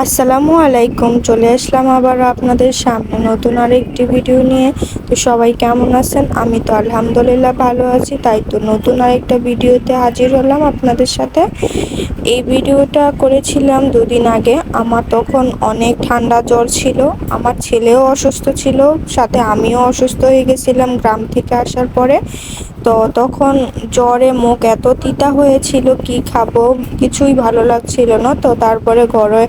আসসালামু আলাইকুম, চলে আসলাম আবার আপনাদের সামনে নতুন আরেকটি ভিডিও নিয়ে। তো সবাই কেমন আছেন? আমি তো আলহামদুলিল্লাহ ভালো আছি, তাই তো নতুন আরেকটা ভিডিওতে হাজির হলাম আপনাদের সাথে। এই ভিডিওটা করেছিলাম দুদিন আগে। আমার তখন অনেক ঠান্ডা জ্বর ছিল, আমার ছেলেও অসুস্থ ছিল, সাথে আমিও অসুস্থ হয়ে গেছিলাম গ্রাম থেকে আসার পরে। তো তখন জ্বরে মুখ এত তিতা হয়েছিল, কি খাব? কিছুই ভালো লাগছিল না। তো তারপরে ঘরে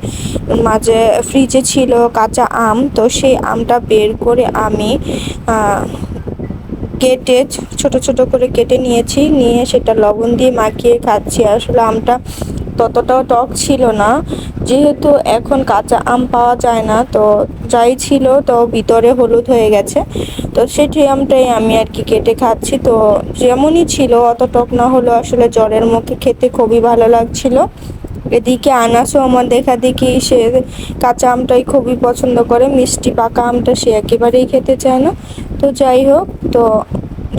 মাঝে ফ্রিজে ছিল কাঁচা আম, তো সেই আমটা বের করে আমি কেটে ছোট ছোট করে কেটে নিয়েছি। নিয়ে সেটা লবণ দিয়ে মাখিয়ে খাচ্ছি। আসলে আমটা ততটাও টক ছিল না। যেহেতু এখন কাঁচা আম পাওয়া যায় না, তো যাই ছিল, তো ভিতরে হলুদ হয়ে গেছে। তো সেটি আমটাই আমি আর কি কেটে খাচ্ছি। তো যেমনই ছিল, অত টক না হলো আসলে জ্বরের মুখে খেতে খুবই ভালো লাগছিল। এদিকে আনাসও আমার দেখা দেখি সে কাঁচা আমটাই খুবই পছন্দ করে, মিষ্টি পাকা আমটা সে একেবারেই খেতে চায় না। তো যাই হোক, তো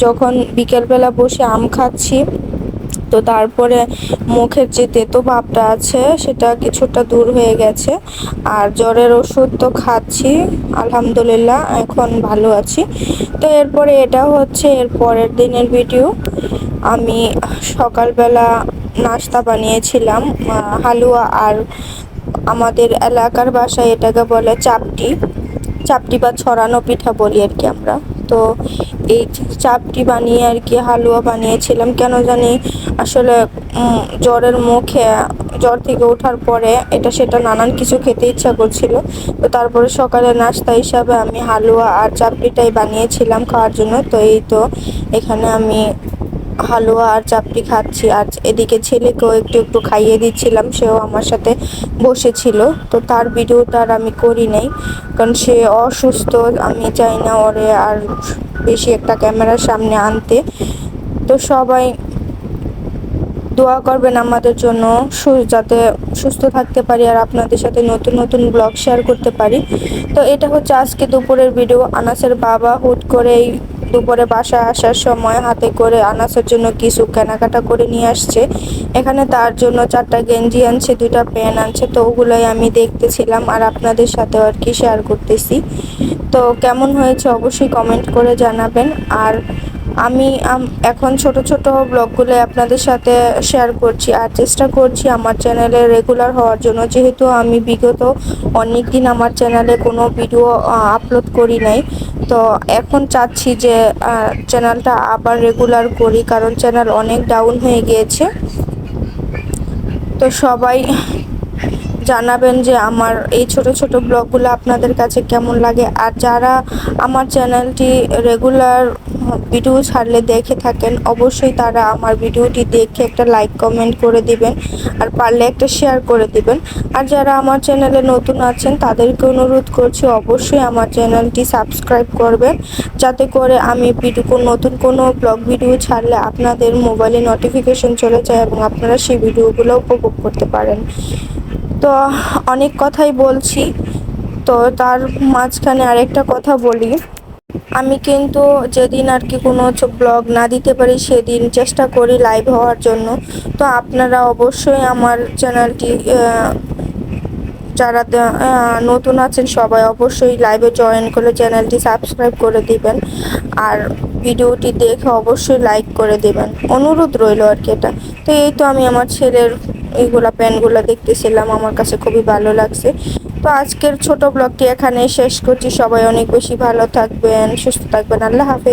যখন বিকেলবেলা বসে আম খাচ্ছি, তো তারপরে মুখের যে তেতো ভাবটা আছে সেটা কিছুটা দূর হয়ে গেছে। আর জ্বরের ওষুধ তো খাচ্ছি, আলহামদুলিল্লাহ, এখন ভালো আছি। তো এরপরে এটা হচ্ছে এর পরের দিনের ভিডিও। আমি সকালবেলা নাস্তা বানিয়েছিলাম হালুয়া আর আমাদের এলাকার বাসায় এটাকে বলে চাপটি। চাপটি বা ছড়ানো পিঠা বলি আর কি আমরা। তো এই চাপটি বানিয়ে আর কি হালুয়া বানিয়েছিলাম। কেন জানি আসলে জ্বরের মুখে, জ্বর থেকে ওঠার পরে এটা সেটা নানান কিছু খেতে ইচ্ছা করছিল। তো তারপরে সকালে নাস্তা হিসাবে আমি হালুয়া আর চাপটিটাই বানিয়েছিলাম খাওয়ার জন্য। তো এই তো এখানে আমি হালুয়া আর চাপটি খাচ্ছি। আর এদিকে ছেলেকেও একটু একটু খাইয়ে দিচ্ছিলাম। সেও আমার সাথে বসেছিল। তো তার ভিডিওটা আর আমি করি নাই। কারণ সে অসুস্থ, আমি চাই না ওরে আর বেশি একটা ক্যামেরার সামনে আনতে। তো সবাই দোয়া করবেন আমাদের জন্য যাতে সুস্থ থাকতে পারি আর আপনাদের সাথে নতুন নতুন ব্লগ শেয়ার করতে পারি। তো এটা হচ্ছে আজকে দুপুরের ভিডিও। আনাসের বাবা হুট করেই দুপুরে বাসায় আসার সময় হাতে করে আনাসের জন্য কিছু কেনাকাটা করে নিয়ে আসছে। এখানে তার জন্য চারটা গেঞ্জি আনছে, দুইটা প্যান আনছে, তো ওগুলোই আমি দেখতেছিলাম আর আপনাদের সাথে আর কি শেয়ার করতেছি। তো কেমন হয়েছে অবশ্যই কমেন্ট করে জানাবেন। আর আমি এখন ছোট ছোট ব্লগগুলো আপনাদের সাথে শেয়ার করছি। আর চেষ্টা করছি আমার চ্যানেলে রেগুলার হওয়ার জন্য। যেহেতু আমি বিগত অনেক দিন আমার চ্যানেলে কোনো ভিডিও আপলোড করি নাই তো এখন চাচ্ছি যে চ্যানেলটা আবার রেগুলার করি, কারণ চ্যানেল অনেক ডাউন হয়ে গিয়েছে। তো সবাই জানাবেন যে আমার এই ছোট ছোট ব্লগগুলো আপনাদের কাছে কেমন লাগে। আর যারা আমার চ্যানেলটি রেগুলার ভিডিও ছাড়লে দেখে থাকেন, অবশ্যই তারা আমার ভিডিওটি দেখে একটা লাইক, কমেন্ট করে দিবেন আর পারলে একটা শেয়ার করে দিবেন। আর যারা আমার চ্যানেলে নতুন আছেন, তাদেরকে অনুরোধ করছি অবশ্যই আমার চ্যানেলটি সাবস্ক্রাইব করবেন। যাতে করে আমি ভিডিও নতুন কোনো ব্লগ ভিডিও ছাড়লে আপনাদের মোবাইলে নোটিফিকেশন চলে যায় এবং আপনারা সেই ভিডিওগুলো উপভোগ করতে পারেন। তো অনেক কথাই বলছি। তো তার মাঝখানে আরেকটা কথা বলি। আমি কিন্তু যেদিন আর কি কোনো ব্লগ না দিতে পারি সেদিন চেষ্টা করি লাইভ হওয়ার জন্য। তো আপনারা অবশ্যই আমার চ্যানেলটি যারা নতুন আছেন সবাই অবশ্যই লাইভে জয়েন করে চ্যানেলটি সাবস্ক্রাইব করে দিবেন। আর ভিডিওটি দেখে অবশ্যই লাইক করে দেবেন। অনুরোধ রইল আর কি এটা। তো এই তো আমি আমার ছেলের এইগুলা প্যানগুলো দেখতেছিলাম, আমার কাছে খুবই ভালো লাগছে। তো আজকের ছোট ব্লগটি এখানে শেষ করছি। সবাই অনেক বেশি ভালো থাকবেন, সুস্থ থাকবেন। আল্লাহ হাফেজ।